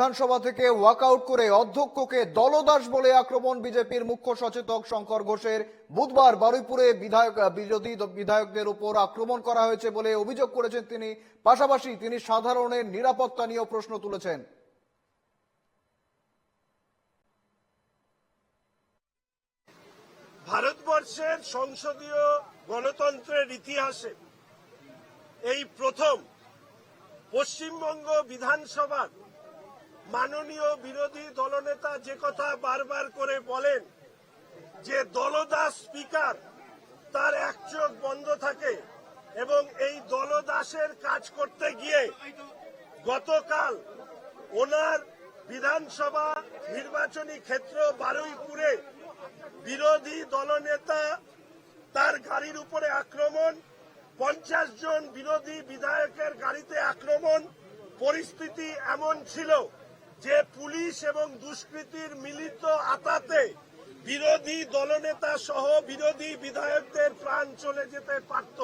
বিধানসভা থেকে ওয়াকআউট করে অধ্যক্ষকে দলদাস বলে আক্রমণ বিজেপির মুখ্য সচেতক শঙ্কর ঘোষের। বুধবার বারুইপুরে বিধায়ক, বিরোধী বিধায়কদের উপর আক্রমণ করা হয়েছে বলে অভিযোগ করেছেন তিনি। পাশাপাশি তিনি সাধারণের নিরাপত্তা নিয়েও প্রশ্ন তুলেছেন। ভারতবর্ষের সংসদীয় গণতন্ত্রের ইতিহাসে এই প্রথম পশ্চিমবঙ্গ বিধানসভার মাননীয় বিরোধী দলনেতা যে কথা বারবার করে বলেন, যে দলদাস স্পিকার, তার এক চোখ বন্ধ থাকে এবং এই দলদাসের কাজ করতে গিয়ে গতকাল ওনার বিধানসভা নির্বাচনী ক্ষেত্র বারুইপুরে বিরোধী দলনেতা তার গাড়ির উপরে আক্রমণ, পঞ্চাশ জন বিরোধী বিধায়কের গাড়িতে আক্রমণ, পরিস্থিতি এমন ছিল পুলিশ এবং দুষ্কৃতির মিলিত আতাতে বিরোধী দলনেতা সহ বিরোধী বিধায়কদের প্রাণ চলে যেতে পারত।